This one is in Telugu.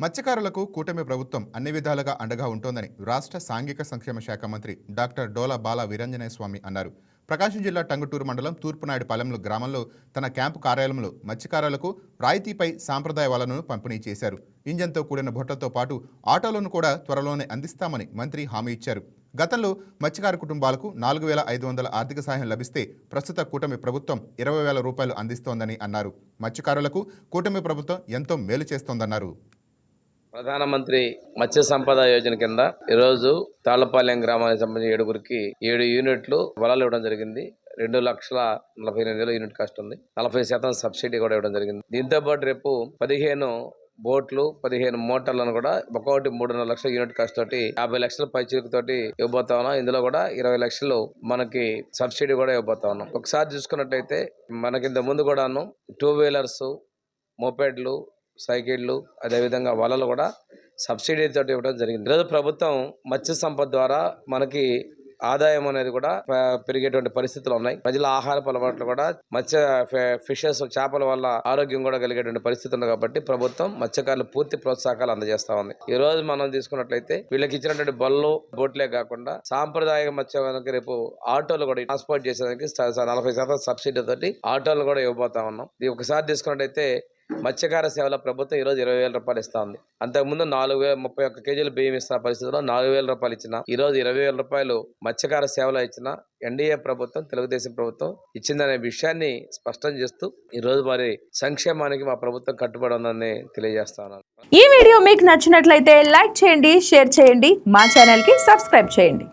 మత్స్యకారులకు కూటమి ప్రభుత్వం అన్ని విధాలుగా అండగా ఉంటోందని రాష్ట్ర సాంఘిక సంక్షేమ శాఖ మంత్రి డాక్టర్ డోలా బాల వీరంజనేయ స్వామి అన్నారు. ప్రకాశం జిల్లా టంగుటూరు మండలం తూర్పునాయుడుపాలెంలో గ్రామంలో తన క్యాంపు కార్యాలయంలో మత్స్యకారులకు రాయితీపై సాంప్రదాయ వలను పంపిణీ చేశారు. ఇంజన్తో కూడిన బొట్టతో పాటు ఆటోలను కూడా త్వరలోనే అందిస్తామని మంత్రి హామీ ఇచ్చారు. గతంలో మత్స్యకార కుటుంబాలకు నాలుగు వేల ఐదు వందల ఆర్థిక సహాయం లభిస్తే ప్రస్తుత కూటమి ప్రభుత్వం ఇరవై వేల రూపాయలు అందిస్తోందని అన్నారు. మత్స్యకారులకు కూటమి ప్రభుత్వం ఎంతో మేలు చేస్తోందన్నారు. ప్రధానమంత్రి మత్స్య సంపద యోజన కింద ఈరోజు తాళ్ళపాలెం గ్రామానికి సంబంధించిన ఏడుగురికి ఏడు యూనిట్లు వలలు ఇవ్వడం జరిగింది. రెండు లక్షల నలభై ఎనిమిది వేల యూనిట్ కాస్ట్ ఉంది. నలభై శాతం సబ్సిడీ కూడా ఇవ్వడం జరిగింది. దీంతో పాటు రేపు పదిహేను బోట్లు పదిహేను మోటార్లను కూడా ఒక్కొక్కటి మూడున్నర లక్షల యూనిట్ కాస్ట్ తోటి యాభై లక్షల పైచిలుకు తోటి ఇవ్వబోతా ఉన్నాం. ఇందులో కూడా ఇరవై లక్షలు మనకి సబ్సిడీ కూడా ఇవ్వబోతా ఉన్నాం. ఒకసారి చూసుకున్నట్టయితే మనకి ఇంత ముందు కూడాను టూ వీలర్స్ మోపెడ్లు సైకిళ్ళు అదేవిధంగా వలలు కూడా సబ్సిడీతో ఇవ్వడం జరిగింది. ఈరోజు ప్రభుత్వం మత్స్య సంపద ద్వారా మనకి ఆదాయం అనేది కూడా పెరిగేటువంటి పరిస్థితులు ఉన్నాయి. ప్రజల ఆహార అలవాట్లు కూడా మత్స్య ఫిషెస్ చేపల వల్ల ఆరోగ్యం కూడా కలిగేటువంటి పరిస్థితి ఉంది కాబట్టి ప్రభుత్వం మత్స్యకారులు పూర్తి ప్రోత్సాహాలు అందజేస్తా ఉంది. ఈ రోజు మనం తీసుకున్నట్లయితే వీళ్ళకి ఇచ్చినటువంటి బళ్ళు బోట్లే కాకుండా సాంప్రదాయ మత్స్యకారులకు రేపు ఆటోలు కూడా ట్రాన్స్పోర్ట్ చేసేదానికి నలభై శాతం సబ్సిడీ తోటి ఆటోలు కూడా ఇవ్వబోతా ఉన్నాం. ఇది ఒకసారి తీసుకున్నట్టయితే మత్స్యకార సేవల ప్రభుత్వం ఈరోజు ఇరవై వేల రూపాయలు ఇస్తా ఉంది అంతకుముందు నాలుగు వేల ముప్పై ఒక్క కేజీలు బియ్యం ఇస్తున్న పరిస్థితిలో నాలుగు వేల రూపాయలు ఇచ్చిన ఈ రోజు ఇరవై వేల రూపాయలు మత్స్యకార సేవలు ఇచ్చిన ఎన్డీఏ ప్రభుత్వం తెలుగుదేశం ప్రభుత్వం ఇచ్చిందనే విషయాన్ని స్పష్టం చేస్తూ ఈ రోజు మరి సంక్షేమానికి మా ప్రభుత్వం కట్టుబడి ఉందని తెలియజేస్తాను. ఈ వీడియో మీకు నచ్చినట్లయితే లైక్ చేయండి షేర్ చేయండి మా ఛానల్కి సబ్స్క్రైబ్ చేయండి.